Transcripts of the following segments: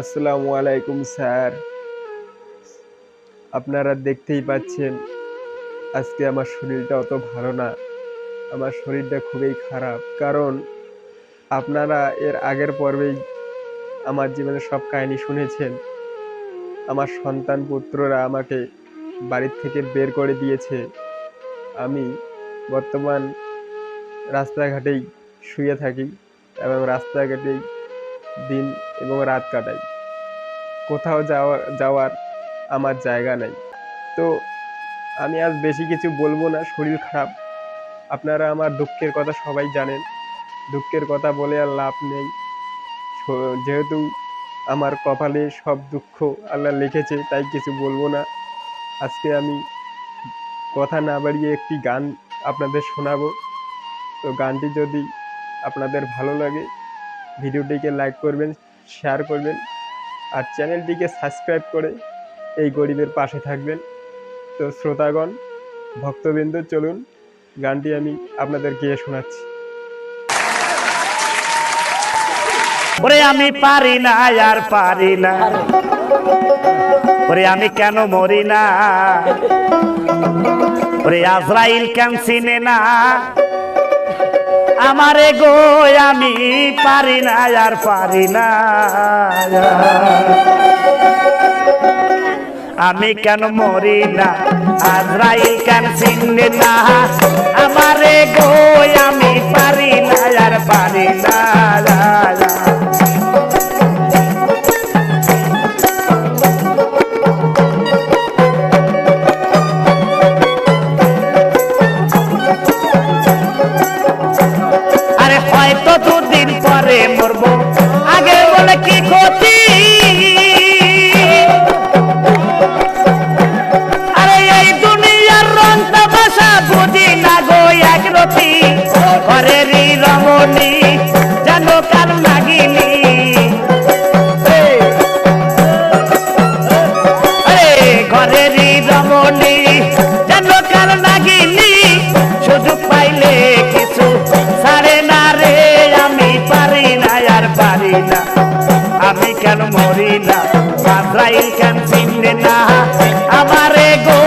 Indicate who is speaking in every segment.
Speaker 1: আসসালামু আলাইকুম, স্যার। আপনারা দেখতেই পাচ্ছেন, আজকে আমার শরীরটা অত ভালো না। আমার শরীরটা খুবই খারাপ, কারণ আপনারা এর আগের পর্বেই আমার জীবনের সব কাহিনী শুনেছেন। আমার সন্তান পুত্ররা আমাকে বাড়ির থেকে বের করে দিয়েছে। আমি বর্তমান রাস্তাঘাটেই শুয়ে থাকি এবং রাস্তাঘাটেই দিন এবং রাত কাটাই। কোথাও যাওয়ার যাওয়ার আমার জায়গা নেই। তো আমি আজ বেশি কিছু বলব না, শরীর খারাপ। আপনারা আমার দুঃখের কথা সবাই জানেন। দুঃখের কথা বলে আর লাভ নেই। যেহেতু আমার কপালে সব দুঃখ আল্লাহ লিখেছে, তাই কিছু বলব না। আজকে আমি কথা না বাড়িয়ে একটি গান আপনাদের শোনাবো। তো গানটি যদি আপনাদের ভালো লাগে, ভিডিওটিকে লাইক করবেন শেয়ার করবেন। আর চ্যানেলটিকে সাবস্ক্রাইব করে এই গরিবের পাশে থাকবেন। তো শ্রোতাগণ, ভক্তবৃন্দ, চলুন, গানটি আমি আপনাদের গিয়ে শোনাচ্ছি।
Speaker 2: ওরে আমি পারি না, আর পারি না। ওরে আমি কেন মরি না? ওরে আজরাইল কেন চিনে না? আমারে গো, আমি পারি না, আর পারি না। আমি কেন মরি না? আজরাইল কেন চিনে না? আমারে গো, আমি পারি না, আর পারি না। আমি কেন মরি না? আজরাইল কেন চিনবে না? আমারে গো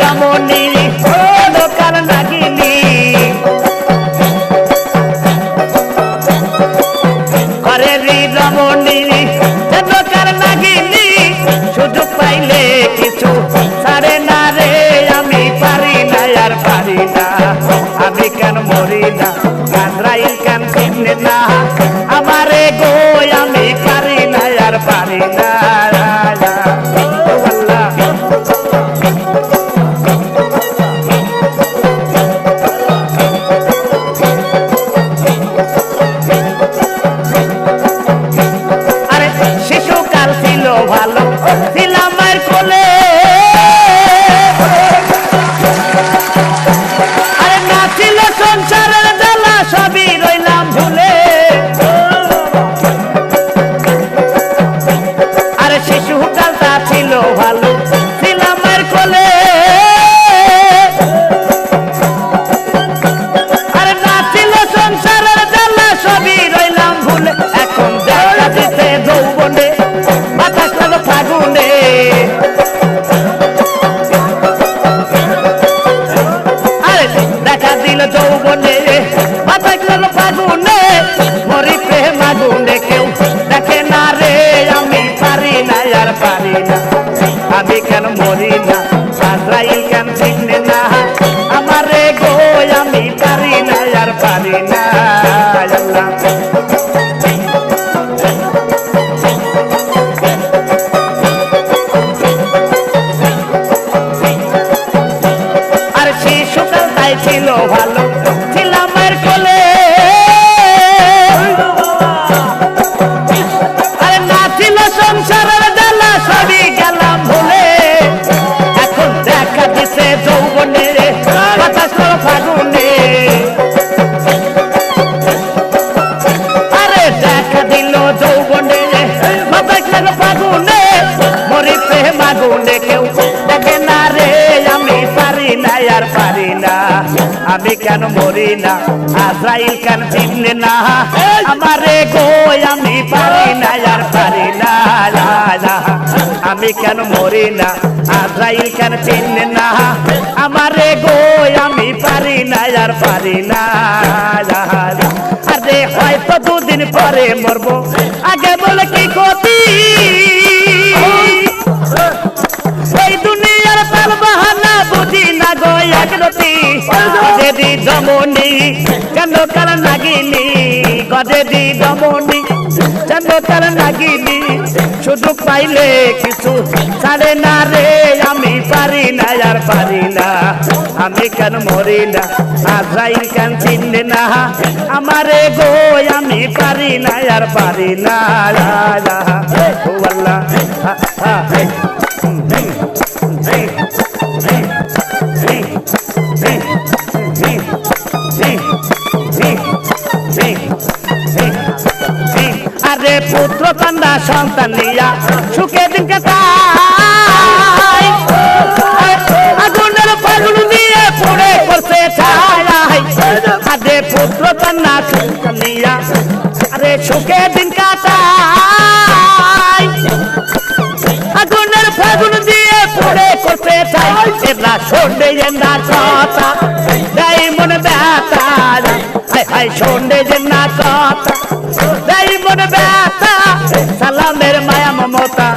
Speaker 2: ঘরেরই যৌবনে। বাতাস লাগো ফাগুনে মরি প্রেম আগুনে কেউ দেখে না রে। আমি পারি না আর পারি না। আমি কেন মরি না? আজরাইল কেন চিনে না? আমারে গো, আমি পারি না আর পারি না। আমি কেন মরি না? আজরাইল কেন চিনলে না? আমারে গো আমি পারি না, আর পারি না। আমি কেন মরি না? আজরাইল কেন চিনলে না? আমারে গো আমি পারি না, আর পারি না। আরে হয়তো দুদিন পরে মরবো। আগে বলে কি ক্ষতি গো একরতি গজেদি দমনি চন্দ্রকাল নাগিনি। গজেদি দমনি চন্দ্রকাল নাগিনি। শুধু পাইলে কিছু ছাড়ে না রে। আমি পারি না আর পারি না। আমি কেন মরি না? আজরাইল কেন চিনলে না? আমারে গো আমি পারি না আর পারি না। লা, লা। ও পুত্র কান্দা সন্তান নিয়া সুখে দিন কাটাই আগুনের ফাগুন দিয়ে পড়ে করছে ছায় আরে পুত্র কান্দা সন্তান নিয়া আরে সুখে দিন কাটাই আগুনের ফাগুন দিয়ে পড়ে করতে চাই এরা সন্ডে না কথা হাই হাই সন্ডে না কথা যাই ব্যথা, সালামের মায়া, মমতা,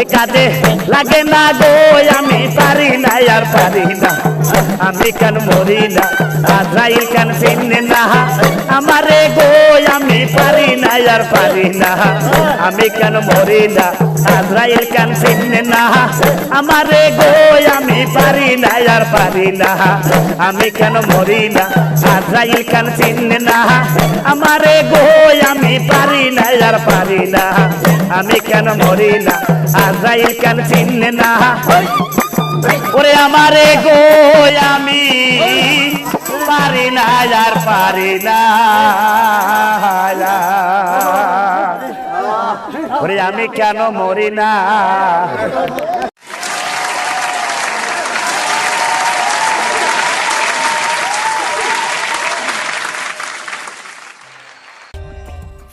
Speaker 2: এ কাজে লাগে না গো, আমি পারি না, আর পারি না। আমি কেন মরি না, আজরাইল কেন চিনে না? আমারে গো, আমি পারি না, আর পারি না। আমি কেন মরি না, আজরাইল কেন চিনে না? আমারে গো, আমি পারি না, আর পারি না। আমি কেন মরি না? আজরাইল কেন চিনে না। আমারে গো, আমি পারি না, আর পারি না। আমি কেন মরি না? আজরাইল কেন চিনে না। ওরে আমারে গো, আমি পারি না, আর পারি না। আমি কেন মরি না?